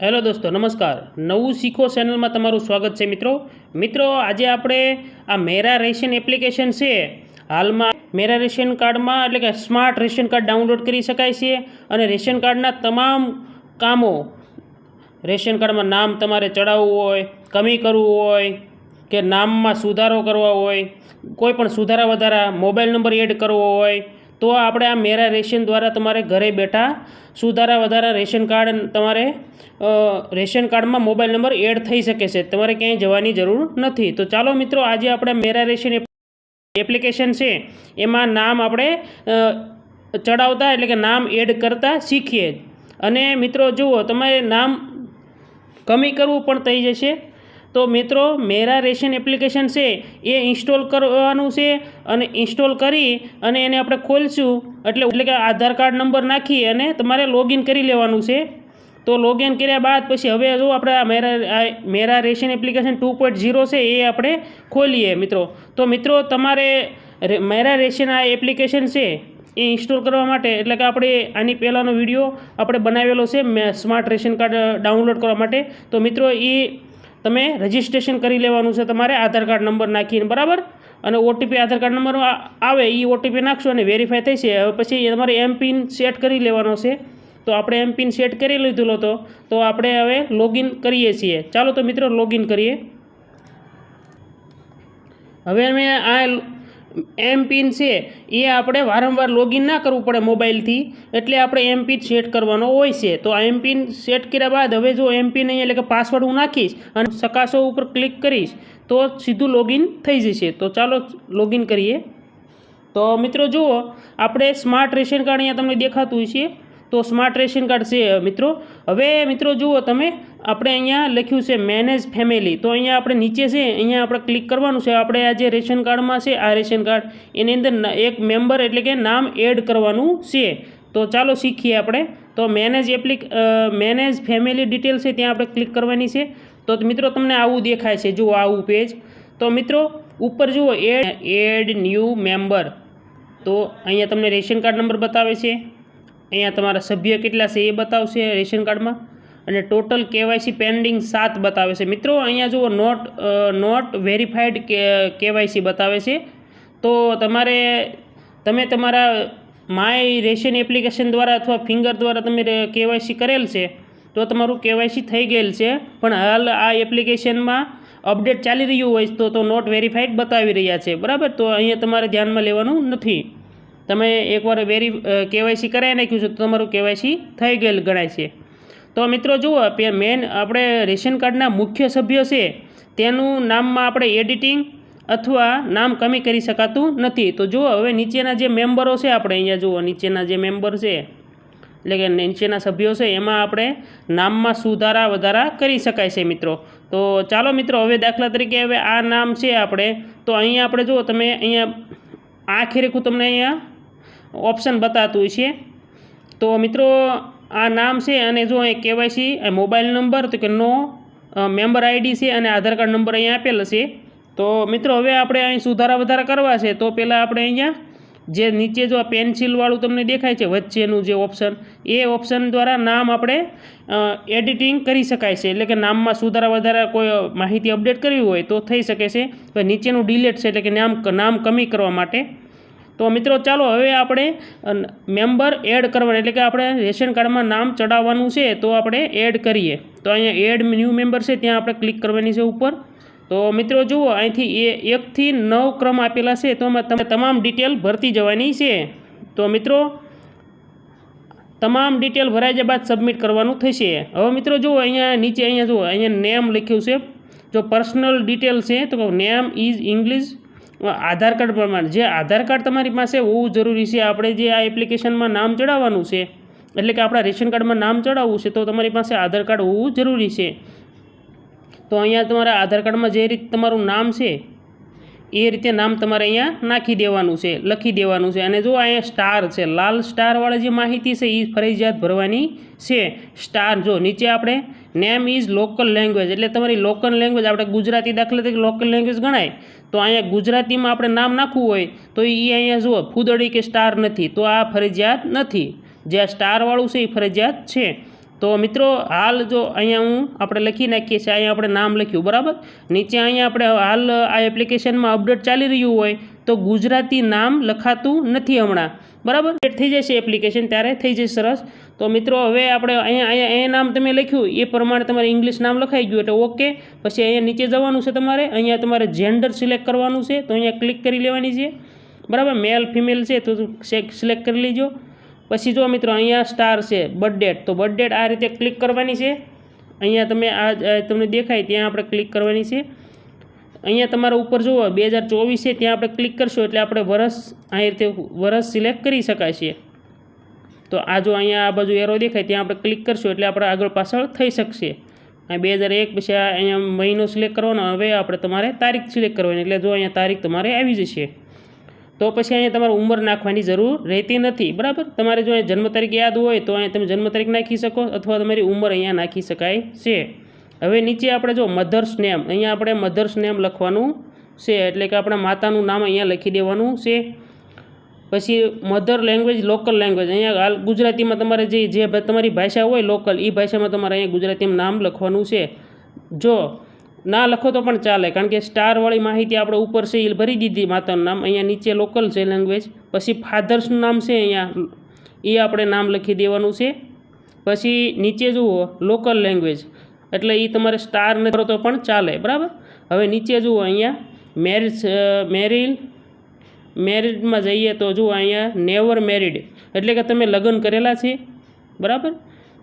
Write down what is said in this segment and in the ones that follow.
Hello દોસ્તો, નમસ્કાર. નવું શીખો ચેનલમાં તમારું સ્વાગત છે મિત્રો. મિત્રો, આજે આપણે આ મેરા રેશન એપ્લિકેશન છે, હાલમાં મેરા રેશન કાર્ડમાં એટલે કે સ્માર્ટ રેશન કાર્ડ ડાઉનલોડ કરી શકાય છે અને રેશન કાર્ડના તમામ કામો, રેશન કાર્ડમાં નામ તમારે ચડાવવું હોય, કમી કરવું હોય, કે નામમાં સુધારો કરવો હોય, કોઈ પણ સુધારા વધારા, મોબાઈલ નંબર એડ કરવો હોય તો આપણે આ મેરા રેશન દ્વારા તમારે ઘરે બેઠા સુધારા વધારા રેશન કાર્ડ તમારે રેશન કાર્ડમાં મોબાઈલ નંબર એડ થઈ શકે છે. તમારે ક્યાંય જવાની જરૂર નથી. તો ચાલો મિત્રો, આજે આપણે મેરા રેશન એપ્લિકેશન છે, એમાં નામ આપણે ચડાવતા એટલે કે નામ એડ કરતા શીખીએ. અને મિત્રો, જુઓ, તમારે નામ કમી કરવું પણ થઈ જશે. તો મિત્રો, મેરા રેશન એપ્લિકેશન છે, એ ઇન્સ્ટોલ કરવાનું છે અને ઇન્સ્ટોલ કરી અને એને આપણે ખોલશું. એટલે એટલે કે આધાર કાર્ડ નંબર નાખી અને તમારે લોગિન કરી લેવાનું છે. તો લોગિન કર્યા બાદ પછી હવે જો આપણે આ Mera Mera ration application two છે, એ આપણે ખોલીએ મિત્રો. તો મિત્રો, તમારે મેરા રેશન આ એપ્લિકેશન છે, એ ઇન્સ્ટોલ કરવા માટે, એટલે કે આપણે આની પહેલાંનો વીડિયો આપણે બનાવેલો છે સ્માર્ટ રેશન કાર્ડ ડાઉનલોડ કરવા માટે. તો મિત્રો એ તમે રજિસ્ટ્રેશન કરી લેવાનું છે તમારે, આધાર કાર્ડ નંબર નાખીને, બરાબર? અને ઓટીપી આધાર કાર્ડ નંબર આવે એ ઓટીપી નાખશો અને વેરીફાઈ થશે હવે પછી તમારે એમ પિન સેટ કરી લેવાનો છે. તો આપણે એમ પિન સેટ કરી લીધેલો હતો તો આપણે હવે લોગિન કરીએ છીએ. ચાલો તો મિત્રો લોગિન કરીએ. હવે અમે આ એમ પિન છે, એ આપણે વારંવાર લોગિન ના કરવું પડે મોબાઈલથી. એટલે આપણે એમ પિન સેટ કરવાનો હોય છે. તો આ એમ પિન સેટ કર્યા બાદ હવે જો એમ પિન અહીં એટલે કે પાસવર્ડ હું નાખીશ અને સકાસો ઉપર ક્લિક કરીશ, તો સીધું લોગિન થઈ જશે. તો ચાલો લોગિન કરીએ. તો મિત્રો જુઓ, આપણે સ્માર્ટ રેશન કાર્ડ અહીંયા તમને દેખાતું હોય છે તો સ્માર્ટ રેશન કાર્ડ છે, મિત્રો. હવે મિત્રો જુઓ તમે આપણે અહીંયા લખ્યું છે મેનેજ ફેમિલી તો અહીંયા આપણે નીચે છે, અહીંયા આપણે ક્લિક કરવાનું છે. આપણે આ જે રેશન કાર્ડમાં છે, આ રેશન કાર્ડ એની અંદર એક મેમ્બર એટલે કે નામ એડ કરવાનું છે. તો ચાલો શીખીએ આપણે. તો મેનેજ એપ્લિક મેનેજ ફેમિલી ડિટેલ છે, ત્યાં આપણે ક્લિક કરવાની છે. તો મિત્રો, તમને આવું દેખાય છે. જુઓ આવું પેજ તો મિત્રો, ઉપર જુઓ એડ એડ ન્યૂ મેમ્બર તો અહીંયા તમને રેશન કાર્ડ નંબર બતાવે છે. અહીંયા તમારા સભ્ય કેટલા છે એ બતાવશે રેશન કાર્ડમાં. અને ટોટલ કેવાયસી પેન્ડિંગ સાત બતાવે છે. મિત્રો, અહીંયા જુઓ, નોટ નોટ વેરીફાઈડ કેવાયસી બતાવે છે. તો તમારે, તમે તમારા માય રેશન એપ્લિકેશન દ્વારા અથવા ફિંગર દ્વારા તમે કેવાયસી કરેલ છે, તો તમારું કેવાયસી થઈ ગયેલ છે. પણ હાલ આ એપ્લિકેશનમાં અપડેટ ચાલી રહ્યું હોય તો તો નોટ વેરીફાઈડ બતાવી રહ્યા છે. બરાબર? તો અહીંયા તમારે ધ્યાનમાં લેવાનું નથી. તમે એકવાર વેરી કેવાયસી કરાવી નાખ્યું છે, તો તમારું કેવાયસી થઈ ગયેલ ગણાય છે. તો મિત્રો જુઓ મેન આપણે રેશન કાર્ડના મુખ્ય સભ્યો છે, તેનું નામમાં આપણે એડિટિંગ અથવા નામ કમી કરી શકાતું નથી. તો જુઓ, હવે નીચેના જે મેમ્બરો છે આપણે અહીંયા જુઓ, નીચેના જે મેમ્બર છે, એટલે કે નીચેના સભ્યો છે, એમાં આપણે નામમાં સુધારા વધારા કરી શકાય છે મિત્રો. તો ચાલો મિત્રો, હવે દાખલા તરીકે હવે આ નામ છે આપણે, તો અહીંયા આપણે જુઓ, તમે અહીંયા આ ખેરેખું તમને અહીંયા ઓપ્શન બતાતું છે તો મિત્રો આ નામ છે અને જો અહીં કેવાયસી મોબાઈલ નંબર, તો કે નો મેમ્બર આઈડી છે અને આધાર કાર્ડ નંબર અહીંયા આપેલ છે. તો મિત્રો, હવે આપણે અહીં સુધારા વધારા કરવા છે. તો પહેલાં આપણે અહીંયા જે નીચે જો આ પેન્સિલવાળું તમને દેખાય છે, વચ્ચેનું જે ઓપ્શન એ ઓપ્શન દ્વારા નામ આપણે એડિટિંગ કરી શકાય છે. એટલે કે નામમાં સુધારા વધારા કોઈ માહિતી અપડેટ કરવી હોય તો થઈ શકે છે. નીચેનું ડિલેટ છે, એટલે કે નામ નામ કમી કરવા માટે તો મિત્રો ચાલો હવે આપણે મેમ્બર એડ કરવાનું એટલે કે આપણે રેશન કાર્ડમાં નામ ચડાવવાનું છે, તો આપણે એડ કરીએ. તો અહીંયા એડ ન્યૂ મેમ્બર છે, ત્યાં આપણે ક્લિક કરવાની છે ઉપર. તો મિત્રો જુઓ, અહીંથી એ એકથી નવ ક્રમ આપેલા છે, તો તમે તમામ ડિટેલ ભરતી જવાની છે. તો મિત્રો, તમામ ડિટેલ ભરાઈ જાય બાદ સબમિટ કરવાનું થશે. હવે મિત્રો જુઓ, અહીંયા નીચે અહીંયા જુઓ, અહીંયા નેમ લખ્યું છે. જો પર્સનલ ડિટેલ છે, તો name is English Aadhaar card પ્રમાણે. જે આધાર કાર્ડ તમારી પાસે હોવું જરૂરી છે, આપણે જે આ એપ્લિકેશનમાં નામ ચડાવવાનું છે, એટલે કે આપણા રેશન કાર્ડમાં નામ ચડાવવું છે, તો તમારી પાસે આધાર કાર્ડ હોવું જરૂરી છે. તો અહીંયા તમારા આધાર કાર્ડમાં જે રીતે તમારું નામ છે, એ રીતે નામ તમારે અહીંયા નાખી દેવાનું છે, લખી દેવાનું છે. અને જો અહીંયા સ્ટાર છે, લાલ સ્ટારવાળી જે માહિતી છે એ ફરજિયાત ભરવાની છે. સ્ટાર જો નીચે આપણે નેમ ઇઝ લોકલ લેંગ્વેજ એટલે તમારી લોકલ લેંગ્વેજ આપણે ગુજરાતી દાખલા તરીકે લોકલ લેંગ્વેજ ગણાય, તો અહીંયા ગુજરાતીમાં આપણે નામ નાખવું હોય, તો એ અહીંયા જુઓ, ફૂદડી કે સ્ટાર નથી, તો આ ફરજિયાત નથી. જે આ સ્ટારવાળું છે એ ફરજિયાત છે. તો મિત્રો, હાલ જો અહીંયા હું આપણે લખી નાખીએ છીએ, અહીંયા આપણે નામ લખ્યું, બરાબર? નીચે અહીંયા આપણે હાલ આ એપ્લિકેશનમાં અપડેટ ચાલી રહ્યું હોય, તો ગુજરાતી નામ લખાતું નથી હમણાં. બરાબર? થઈ જશે એપ્લિકેશન ત્યારે થઈ જશે સરસ. તો મિત્રો, હવે આપણે અહીંયા અહીંયા એ નામ તમે લખ્યું, એ પ્રમાણે તમારે ઇંગ્લિશ નામ લખાઈ ગયું, એટલે ઓકે. પછી અહીંયા નીચે જવાનું છે તમારે, અહીંયા તમારે જેન્ડર સિલેક્ટ કરવાનું છે, તો અહીંયા ક્લિક કરી લેવાની છે. બરાબર? મેલ ફિમેલ છે, તો સિલેક્ટ કરી લેજો. પછી જો મિત્રો, અહીંયા સ્ટાર છે બર્થ ડેટ તો બર્થ ડેટ આ રીતે ક્લિક કરવાની છે. અહીંયા તમે આ તમને દેખાય, ત્યાં આપણે ક્લિક કરવાની છે. અહીંયા તમારા ઉપર જુઓ, બે હજાર ચોવીસ છે, ત્યાં આપણે ક્લિક કરશો, એટલે આપણે વરસ આ રીતે વરસ સિલેક્ટ કરી શકાય છે. તો આ જો અહીંયા આ બાજુ એરો દેખાય, ત્યાં આપણે ક્લિક કરશું એટલે આપણે આગળ પાછળ થઈ શકશે. બે હજાર એક પછી આ અહીંયા મહિનો સિલેક્ટ કરવાનો, હવે આપણે તમારે તારીખ સિલેક્ટ કરવાની, એટલે જો અહીંયા તારીખ તમારે આવી જશે. તો પછી અહીંયા તમારે ઉંમર નાખવાની જરૂર રહેતી નથી, બરાબર? તમારે જો અહીંયા જન્મ તારીખ યાદ હોય તો અહીંયા તમે જન્મ તારીખ નાખી શકો અથવા તમારી ઉંમર અહીંયા નાખી શકાય છે. હવે નીચે આપણે જો મધર્સ નેમ અહીંયા આપણે મધર્સ નેમ લખવાનું છે, એટલે કે આપણા માતાનું નામ અહીંયા લખી દેવાનું છે. પછી મધર લેંગ્વેજ લોકલ લેંગ્વેજ અહીંયા હાલ ગુજરાતીમાં તમારે જે જે તમારી ભાષા હોય લોકલ એ ભાષામાં તમારે અહીંયા ગુજરાતીમાં નામ લખવાનું છે. જો ના લખો તો પણ ચાલે, કારણ કે સ્ટારવાળી માહિતી આપણે ઉપર છે એ ભરી દીધી માતાનું નામ. અહીંયા નીચે લોકલ છે લેંગ્વેજ પછી ફાધર્સનું નામ છે અહીંયા એ આપણે નામ લખી દેવાનું છે. પછી નીચે જુઓ લોકલ લેંગ્વેજ એટલે એ તમારે સ્ટાર ન કરો તો પણ ચાલે, બરાબર? હવે નીચે જુઓ અહીંયા મેરિજ મેરિલ મેરિડમાં જઈએ તો જુઓ અહીંયા નેવર મેરિડ એટલે કે તમે લગ્ન કરેલા છે? બરાબર?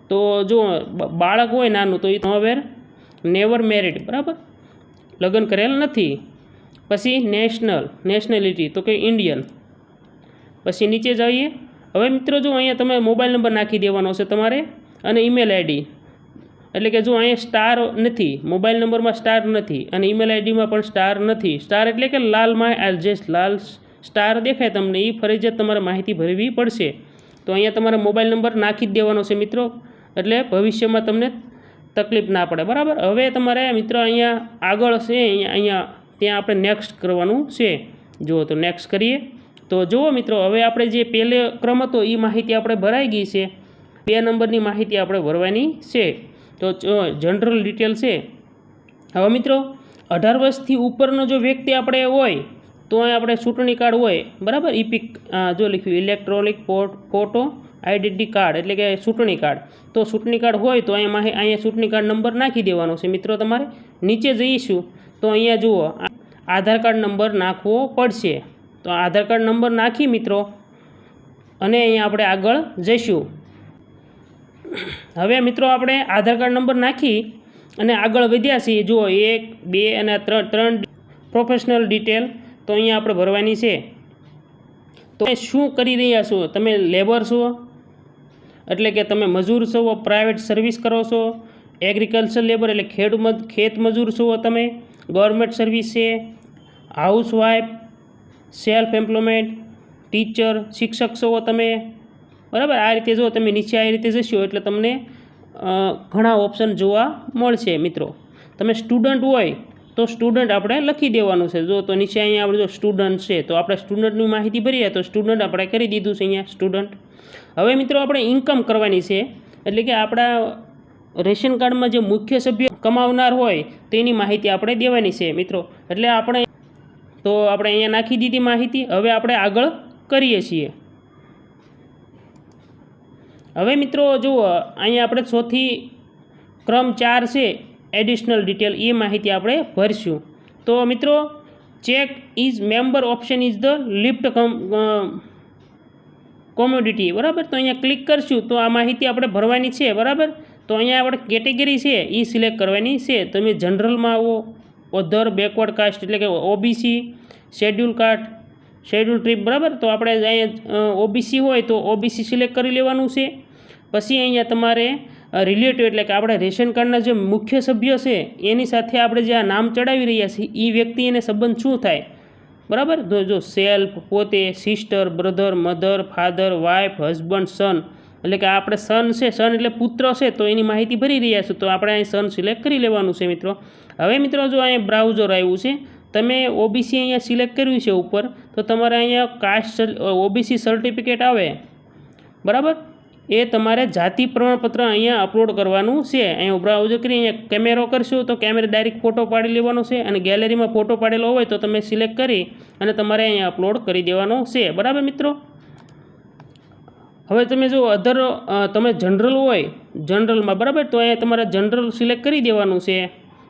તો જો બાળક હોય નાનું તો એ હવે નેવર મેરિડ બરાબર? લગ્ન કરેલ નથી. પછી નેશનલ નેશનલિટી તો કે ઇન્ડિયન પછી નીચે જઈએ. હવે મિત્રો જો અહીંયા તમે મોબાઈલ નંબર નાખી દેવાનો છે તમારે અને ઈમેલ આઈડી એટલે કે જો અહીંયા સ્ટાર નથી. મોબાઈલ નંબરમાં સ્ટાર નથી અને ઈમેલ આઈડીમાં પણ સ્ટાર નથી. સ્ટાર એટલે કે લાલમાં એડજસ્ટ લાલ સ્ટાર દેખાય તમને એ ફરજિયાત તમારે માહિતી ભરવી પડશે. તો અહીંયા તમારે મોબાઈલ નંબર નાખી જ દેવાનો છે મિત્રો, એટલે ભવિષ્યમાં તમને તકલીફ ના પડે, બરાબર? હવે તમારે મિત્રો અહીંયા આગળ છે, અહીંયા ત્યાં આપણે નેક્સ્ટ કરવાનું છે. જુઓ તો નેક્સ્ટ કરીએ. તો જુઓ મિત્રો, હવે આપણે જે પહેલે ક્રમ હતો એ માહિતી આપણે ભરાઈ ગઈ છે. બે નંબરની માહિતી આપણે ભરવાની છે. તો જનરલ ડિટેલ છે. હવે મિત્રો, અઢાર વર્ષથી ઉપરનો જો વ્યક્તિ આપણે હોય તો અહીં આપણે ચૂંટણી કાર્ડ હોય, બરાબર? ઇપિક જો લખ્યું ઇલેક્ટ્રોનિક ફોટો આઈડેન્ટિટી કાર્ડ એટલે કે ચૂંટણી કાર્ડ. તો ચૂંટણી કાર્ડ હોય તો અહીંયા અહીંયા ચૂંટણી કાર્ડ નંબર નાખી દેવાનો છે. મિત્રો, તમારે નીચે જઈશું તો અહીંયા જુઓ આધાર કાર્ડ નંબર નાખવો પડશે. તો આધાર કાર્ડ નંબર નાખી, મિત્રો, અને અહીંયા આપણે આગળ જઈશું. હવે મિત્રો, આપણે આધાર કાર્ડ નંબર નાખી અને આગળ વધ્યા છીએ. જુઓ, એક, બે અને ત્રણ ત્રણ પ્રોફેશનલ ડિટેલ તો અહીંયા આપણે ભરવાની છે. તો શું કરી રહ્યા છો? તમે લેબર છો? એટલે કે તમે મજૂર છો પ્રાઇવેટ સર્વિસ કરો છો? એગ્રીકલ્ચર લેબર એટલે ખેડ ખેત મજૂર છો તમે? ગવર્મેન્ટ સર્વિસ છે? હાઉસવાઈફ સેલ્ફ એમ્પ્લોયમેન્ટ ટીચર શિક્ષક છો તમે? બરાબર? આ રીતે જો તમે નીચે આ રીતે જશો એટલે તમને ઘણા ઓપ્શન જોવા મળશે મિત્રો. તમે સ્ટુડન્ટ હોય તો સ્ટુડન્ટ આપણે લખી દેવાનું છે. જો તો નીચે અહીંયા આપણે જો સ્ટુડન્ટ છે, તો આપણે સ્ટુડન્ટની માહિતી ભરીએ તો સ્ટુડન્ટ આપણે કરી દીધું છે અહીંયા સ્ટુડન્ટ હવે મિત્રો આપણે ઇન્કમ કરવાની છે, એટલે કે આપણા રેશન કાર્ડમાં જે મુખ્ય સભ્ય કમાવનાર હોય તેની માહિતી આપણે દેવાની છે મિત્રો. એટલે આપણે તો આપણે અહીંયા નાખી દીધી માહિતી, હવે આપણે આગળ કરીએ છીએ. હવે મિત્રો જુઓ, અહીંયા આપણે ચોથી ક્રમ ચાર છે એડિશનલ ડિટેલ એ માહિતી આપણે ભરશું. તો મિત્રો check is member option is the lift come commodity બરાબર? તો અહીંયા ક્લિક કરશું તો આ માહિતી આપણે ભરવાની છે, બરાબર? તો અહીંયા આપણે કેટેગરી છે એ સિલેક્ટ કરવાની છે. તમે જનરલમાં આવો ઓધર બેકવર્ડ કાસ્ટ એટલે કે OBC schedule caste schedule tribe બરાબર? તો આપણે અહીંયા ઓબીસી હોય તો ઓબીસી સિલેક્ટ કરી લેવાનું છે. પછી અહીંયા તમારે રિલેટિવ એટલે કે આપણે રેશન કાર્ડના જે મુખ્ય સભ્ય છે, એની સાથે આપણે જે આ નામ ચડાવી રહ્યા છીએ એ વ્યક્તિ એને સંબંધ શું થાય? બરાબર? તો જો સેલ્ફ પોતે sister brother mother father wife husband son એટલે કે આપણે સન છે સન એટલે પુત્ર છે, તો એની માહિતી ભરી રહ્યા છો તો આપણે અહીં સન સિલેક્ટ કરી લેવાનું છે મિત્રો. હવે મિત્રો જો અહીંયા બ્રાઉઝર આવ્યું છે, તમે ઓબીસી અહીંયા સિલેક્ટ કર્યું છે ઉપર, તો તમારે અહીંયા કાસ્ટ ઓબીસી સર્ટિફિકેટ આવે. બરાબર? એ તમારે જાતિ પ્રમાણપત્ર અહીંયા અપલોડ કરવાનું છે. અહીંયા બ્રાઉઝર કરી, અહીંયા કેમેરો કરશો તો કેમેરા ડાયરેક્ટ ફોટો પાડી લેવાનો છે અને ગેલેરીમાં ફોટો પાડેલો હોય તો તમે સિલેક્ટ કરી અને તમારે અહીંયા અપલોડ કરી દેવાનો છે. બરાબર મિત્રો? હવે તમે જો અધર તમે જનરલ હોય જનરલમાં બરાબર, તો અહીંયા તમારે જનરલ સિલેક્ટ કરી દેવાનું છે.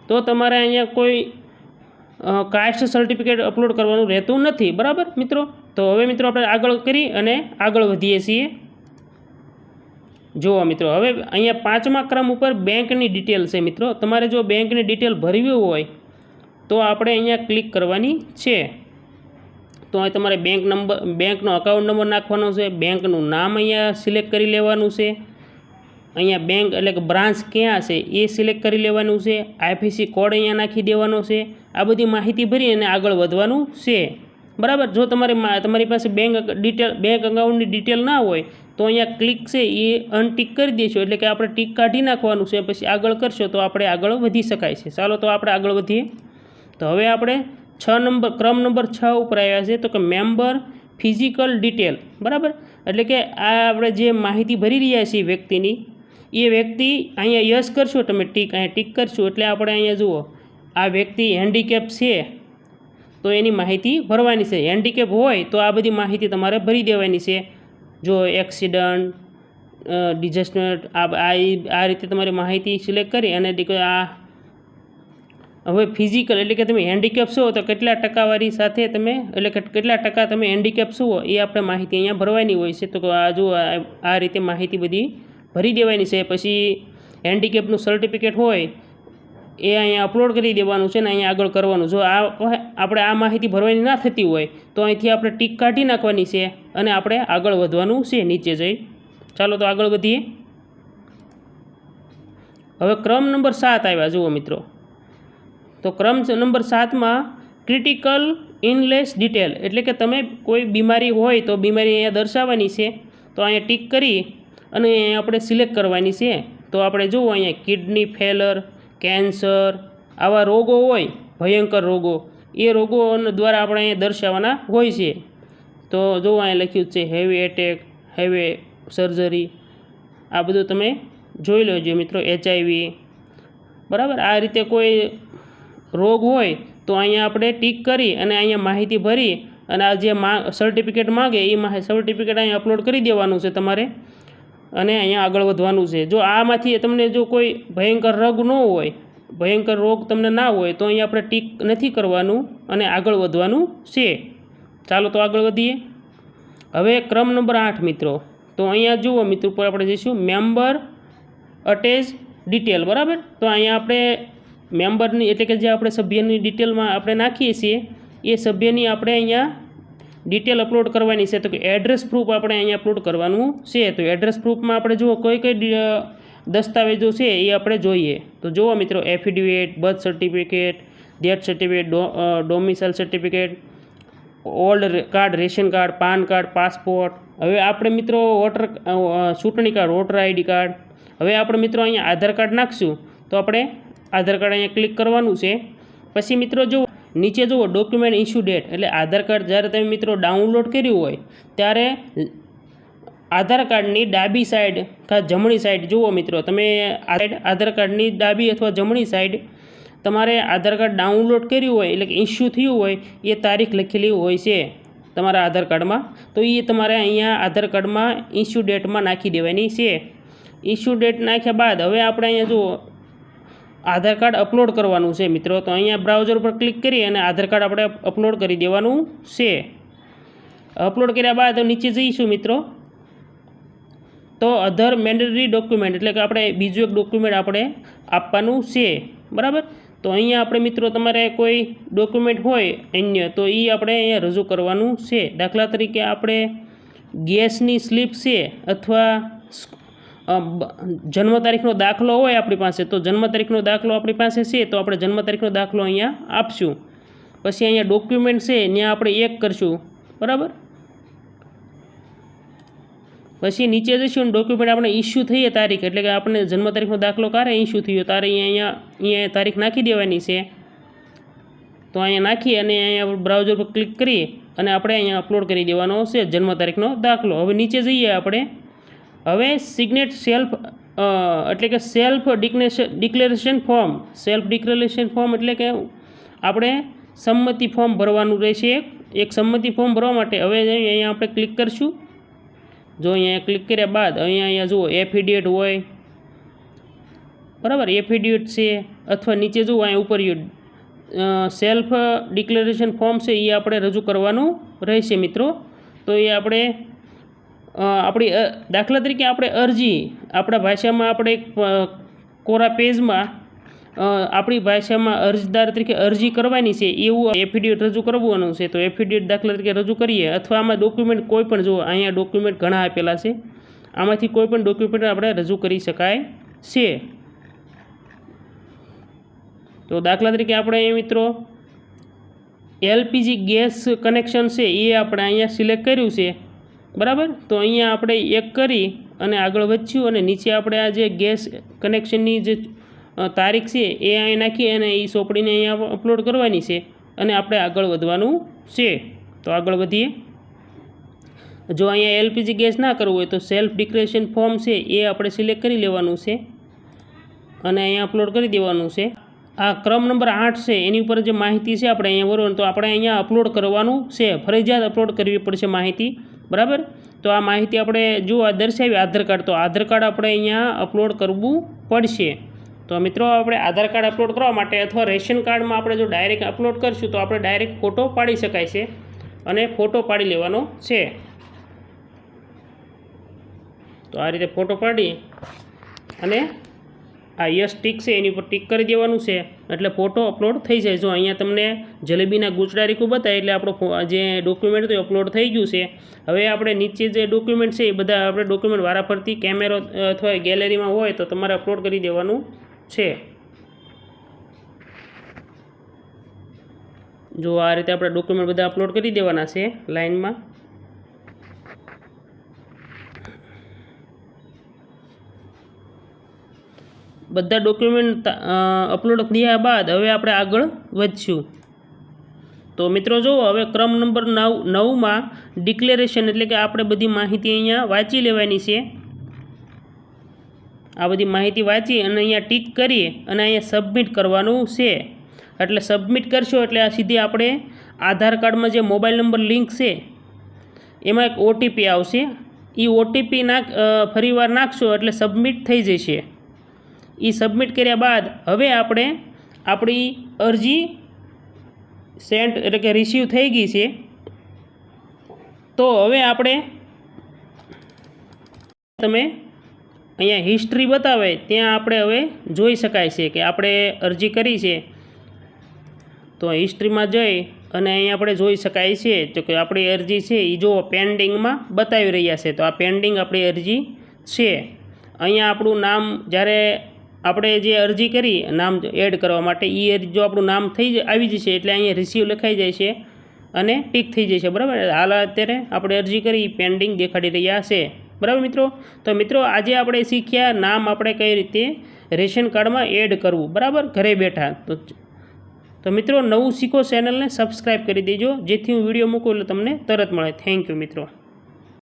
તો તમારે અહીંયા કોઈ કાસ્ટ સર્ટિફિકેટ અપલોડ કરવાનું રહેતું નથી. બરાબર મિત્રો? તો હવે મિત્રો આપણે આગળ કરી અને આગળ વધીએ છીએ. જુઓ મિત્રો, હવે અહીંયા પાંચમા ક્રમ ઉપર બેંકની ડિટેલ છે મિત્રો. તમારે જો બેંકની ડિટેલ ભરવી હોય તો આપણે અહીંયા ક્લિક કરવાની છે. તો અહીં તમારે બેંક નંબર, બેંકનો અકાઉન્ટ નંબર નાખવાનો છે, બેંકનું નામ અહીંયા સિલેક્ટ કરી લેવાનું છે. અહીંયા બેંક એટલે કે બ્રાન્ચ ક્યાં છે એ સિલેક્ટ કરી લેવાનું છે. આઈએફએસસી કોડ અહીંયા નાખી દેવાનો છે. આ બધી માહિતી ભરી અને આગળ વધવાનું છે. બરાબર? જો તમારે તમારી પાસે બેંક, ડિટેલ, બેંક અકાઉન્ટની ડિટેલ ના હોય તો અહીંયા ક્લિક છે એ અનટીક કરી દેશો. એટલે કે આપણે ટીક કાઢી નાખવાનું છે, પછી આગળ કરશો તો આપણે આગળ વધી શકાય છે. ચાલો તો આપણે આગળ વધીએ. તો હવે આપણે છ નંબર, ક્રમ નંબર છ ઉપર આવ્યા છે. તો કે મેમ્બર ફિઝિકલ ડિટેલ બરાબર? એટલે કે આ આપણે જે માહિતી ભરી રહ્યા છીએ વ્યક્તિની, એ વ્યક્તિ અહીંયા યસ કરશો, તમે ટીક અહીંયા ટીક કરશો. એટલે આપણે અહીંયા જુઓ, આ વ્યક્તિ હેન્ડીકેપ છે. તો એની માહિતી ભરવાની છે. હેન્ડીકેપ હોય તો આ બધી માહિતી તમારે ભરી દેવાની છે. જો એક્સિડન્ટ ડિઝાસ્ટર, આ આ રીતે તમારી માહિતી સિલેક્ટ કરી અને આ, હવે ફિઝિકલ એટલે કે તમે હેન્ડીકેપ છો તો કેટલા ટકાવારી સાથે તમે, એટલે કે કેટલા ટકા તમે હેન્ડીકેપ છો એ આપણે માહિતી અહીંયા ભરવાની હોય છે. તો આ જો આ રીતે માહિતી બધી ભરી દેવાની છે. પછી હેન્ડીકેપનું સર્ટિફિકેટ હોય એ અહીંયા અપલોડ કરી દેવાનું છે ને અહીંયા આગળ કરવાનું. જો આ આપણે આ માહિતી ભરવાની ના થતી હોય, તો અહીંથી આપણે ટીક કાઢી નાખવાની છે અને આપણે આગળ વધવાનું છે, નીચે જઈ. ચાલો તો આગળ વધીએ. હવે ક્રમ નંબર સાત આવ્યા, જુઓ મિત્રો. તો ક્રમ નંબર સાતમાં ક્રિટિકલ ઇનલેસ ડિટેલ એટલે કે તમે કોઈ બીમારી હોય તો બીમારી અહીંયા દર્શાવવાની છે, તો અહીંયા ટીક કરી અને આપણે સિલેક્ટ કરવાની છે. તો આપણે જુઓ અહીંયા કિડની ફેલર કેન્સર, આવા રોગો હોય, ભયંકર રોગો, એ રોગો દ્વારા આપણે અહીંયા દર્શાવવાના હોય છે. તો જો અહીંયા લખ્યું છે હેવી એટેક હેવી સર્જરી આ બધું તમે જોઈ લેજો મિત્રો એચઆઈવી બરાબર? આ રીતે કોઈ રોગ હોય, તો અહીંયા આપણે ટીક કરી અને અહીંયા માહિતી ભરી અને આ જે સર્ટિફિકેટ માગે, એ સર્ટિફિકેટ અહીંયા અપલોડ કરી દેવાનું છે તમારે. અને અહીંયા આગળ વધવાનું છે. જો આમાંથી તમને જો કોઈ ભયંકર રોગ ન હોય, ભયંકર રોગ તમને ના હોય, તો અહીંયા આપણે ટીક નથી કરવાનું અને આગળ વધવાનું છે. ચાલો તો આગળ વધીએ. હવે ક્રમ નંબર આઠ મિત્રો. તો અહીંયા જુઓ મિત્રો પર આપણે જઈશું. મેમ્બર અટેચ ડિટેલ, બરાબર? તો અહીંયા આપણે મેમ્બરની, એટલે કે જે આપણે સભ્યની ડિટેલમાં આપણે નાખીએ છીએ, એ સભ્યની આપણે અહીંયા ડિટેલ અપલોડ કરવાની છે તો કે એડ્રેસ પ્રૂફ આપણે અહીંયા અપલોડ કરવાનું છે. તો એડ્રેસ પ્રૂફમાં આપણે જુઓ કઈ કઈ દસ્તાવેજો છે એ આપણે જોઈએ. તો જુઓ મિત્રો affidavit birth certificate death certificate domicile certificate old card ration card PAN card passport હવે આપણે મિત્રો વોટર ચૂંટણી કાર્ડ વોટર આઈડી કાર્ડ હવે આપણે મિત્રો અહીંયા આધાર કાર્ડ નાખશું. તો આપણે આધાર કાર્ડ અહીંયા ક્લિક કરવાનું છે. પછી મિત્રો જો નીચે જુઓ ડોક્યુમેન્ટ ઇસ્યુ ડેટ એટલે આધાર કાર્ડ જ્યારે તમે મિત્રો ડાઉનલોડ કર્યું હોય, ત્યારે આધાર કાર્ડની ડાબી સાઈડ કાં જમણી સાઈડ જુઓ મિત્રો, તમે આધાર કાર્ડની ડાબી અથવા જમણી સાઈડ તમારે આધાર કાર્ડ ડાઉનલોડ કર્યું હોય, એટલે કે ઇસ્યુ થયું હોય, એ તારીખ લખેલી હોય છે તમારા આધાર કાર્ડમાં તો એ તમારે અહીંયા આધાર કાર્ડમાં ઇસ્યુ ડેટમાં નાખી દેવાની છે. ઇસ્યુ ડેટ નાખ્યા બાદ હવે આપણે અહીંયા જુઓ આધાર કાર્ડ અપલોડ કરવાનું છે મિત્રો. તો અહીંયા બ્રાઉઝર પર ક્લિક કરી અને આધાર કાર્ડ આપણે અપલોડ કરી દેવાનું છે. અપલોડ કર્યા બાદ નીચે જઈશું મિત્રો. તો અધર મેન્ડેટરી ડોક્યુમેન્ટ એટલે કે આપણે બીજું એક ડોક્યુમેન્ટ આપણે આપવાનું છે. બરાબર? તો અહીંયા આપણે મિત્રો તમારે કોઈ ડોક્યુમેન્ટ હોય અન્ય તો એ આપણે અહીંયા રજૂ કરવાનું છે. દાખલા તરીકે આપણે ગેસની સ્લીપ છે અથવા જન્મ તારીખનો દાખલો હોય આપણી પાસે, તો જન્મ તારીખનો દાખલો આપણી પાસે છે, તો આપણે જન્મ તારીખનો દાખલો અહીંયા આપશું. પછી અહીંયા ડોક્યુમેન્ટ છે, ત્યાં આપણે એક કરશું. બરાબર? પછી નીચે જઈશું ડોક્યુમેન્ટ આપણે ઇસ્યુ થઈએ તારીખ, એટલે કે આપણે જન્મ તારીખનો દાખલો ક્યારે ઇસ્યુ થયો, તારે અહીંયા અહીંયા તારીખ નાખી દેવાની છે. તો અહીંયા નાખી અને અહીંયા બ્રાઉઝર પર ક્લિક કરી અને આપણે અહીંયા અપલોડ કરી દેવાનો છે જન્મ તારીખનો દાખલો. હવે નીચે જઈએ આપણે. હવે સિગ્નેટ સેલ્ફ એટલે કે self declaration declaration form, self declaration form એટલે કે આપણે સંમતિ ફોર્મ ભરવાનું રહેશે એક એક સંમતિ ફોર્મ ભરવા માટે. હવે અહીંયા આપણે ક્લિક કરીશું, જો અહીંયા ક્લિક કર્યા બાદ અહીંયા અહીંયા જુઓ, એફિડેવિટ હોય, બરાબર, એફિડેવિટ છે, અથવા નીચે જુઓ, અહીંયા ઉપર સેલ્ફ ડિક્લેરેશન ફોર્મ છે, એ આપણે રજૂ કરવાનું રહેશે મિત્રો. તો એ આપણે આપણી દાખલા તરીકે આપણે અરજી, આપણા ભાષામાં આપણે કોરા પેજમાં આપણી ભાષામાં અરજદાર તરીકે અરજી કરવાની છે, એવું એફિડેવિટ રજૂ કરવાનું છે, તો એફિડેવિટ દાખલા તરીકે રજૂ કરીએ, અથવા આમાં ડોક્યુમેન્ટ કોઈ પણ જુઓ, અહીંયા ડોક્યુમેન્ટ ઘણા આપેલા છે, આમાંથી કોઈ પણ ડોક્યુમેન્ટ આપણે રજૂ કરી શકાય છે. તો દાખલા તરીકે આપણે અહીં મિત્રો, એલપીજી ગેસ કનેક્શન છે, એ આપણે અહીંયા સિલેક્ટ કર્યું છે બરાબર? તો અહીંયા આપણે એક કરી અને આગળ વધ્યું અને નીચે આપણે આ જે ગેસ કનેક્શનની જે તારીખ છે એ અહીં નાખી અને એ સોંપડીને અહીંયા અપલોડ કરવાની છે અને આપણે આગળ વધવાનું છે. તો આગળ વધીએ. જો અહીંયા એલપીજી ગેસ ના કરવું હોય તો સેલ્ફ ડિક્લેરેશન ફોર્મ છે એ આપણે સિલેક્ટ કરી લેવાનું છે અને અહીંયા અપલોડ કરી દેવાનું છે. આ ક્રમ નંબર આઠ છે એની ઉપર જે માહિતી છે આપણે અહીંયા બરોબર તો આપણે અહીંયા અપલોડ કરવાનું છે. ફરજિયાત અપલોડ કરવી પડશે માહિતી. બરાબર? તો આ માહિતી આપણે જો આ દર્શાવી, આધાર કાર્ડ, તો આધાર કાર્ડ આપણે અહીંયા અપલોડ કરવું પડશે. તો મિત્રો, આપણે આધાર કાર્ડ અપલોડ કરવા માટે અથવા રેશન કાર્ડમાં આપણે જો ડાયરેક્ટ અપલોડ કરશું, તો આપણે ડાયરેક્ટ ફોટો પાડી શકાય છે અને ફોટો પાડી લેવાનો છે. તો આ રીતે ફોટો પાડી અને આ યસ ટીક છે, એની ઉપર ટીક કરી દેવાનું છે. એટલે ફોટો અપલોડ થઈ જાય. જો અહીંયા તમને જલેબીના ગુચડા રીખું બતાવે એટલે આપણો જે ડોક્યુમેન્ટ હતું અપલોડ થઈ ગયું છે. હવે આપણે નીચે જે ડોક્યુમેન્ટ છે, એ બધા આપણે ડોક્યુમેન્ટ વારાફરતી કેમેરો અથવા ગેલેરીમાં હોય તો તમારે અપલોડ કરી દેવાનું છે. જો આ રીતે આપણે ડોક્યુમેન્ટ બધા અપલોડ કરી દેવાના છે લાઇનમાં બધા ડોક્યુમેન્ટ અપલોડ કર્યા બાદ હવે આપણે આગળ વધશું. તો મિત્રો જુઓ, હવે ક્રમ નંબર નવ, નવમાં ડિક્લેરેશન એટલે કે આપણે બધી માહિતી અહીંયા વાંચી લેવાની છે. આ બધી માહિતી વાંચી અને અહીંયા ટીક કરી અને અહીંયા સબમિટ કરવાનું છે. એટલે સબમિટ કરશો એટલે આ સીધી આપણે આધાર કાર્ડમાં જે મોબાઈલ નંબર લિંક છે, એમાં એક ઓટીપી આવશે. એ ઓટીપી નાખ ફરીવાર નાખશો એટલે સબમિટ થઈ જશે. એ સબમિટ કર્યા બાદ હવે આપણે આપણી અરજી સેન્ટ એટલે કે રિસીવ થઈ ગઈ છે. તો હવે આપણે તમે અહીંયા હિસ્ટ્રી બતાવે ત્યાં આપણે હવે જોઈ શકાય છે કે આપણે અરજી કરી છે. તો હિસ્ટ્રીમાં જઈ અને અહીં આપણે જોઈ શકાય છે તો કે આપણી અરજી છે એ જો પેન્ડિંગમાં બતાવી રહ્યા છે. તો આ પેન્ડિંગ આપણી અરજી છે. અહીંયા આપણું નામ જ્યારે આપણે જે અરજી કરી, નામ એડ કરવા માટે એ જો આપણું નામ થઈ આવી જશે એટલે અહીંયા રિસીવ લખાઈ જાય છે અને ટીક થઈ જશે, બરાબર? હાલ અત્યારે આપણે અરજી કરી પેન્ડિંગ દેખાડી રહ્યા છે. બરાબર મિત્રો? તો મિત્રો, આજે આપણે શીખ્યા નામ આપણે કઈ રીતે રેશન કાર્ડમાં એડ કરવું, બરાબર? ઘરે બેઠા. તો તો મિત્રો, નવું શીખો ચેનલને સબસ્ક્રાઈબ કરી દેજો, જેથી હું વીડિયો મૂકું એટલે તમને તરત મળે. થેન્ક યુ મિત્રો.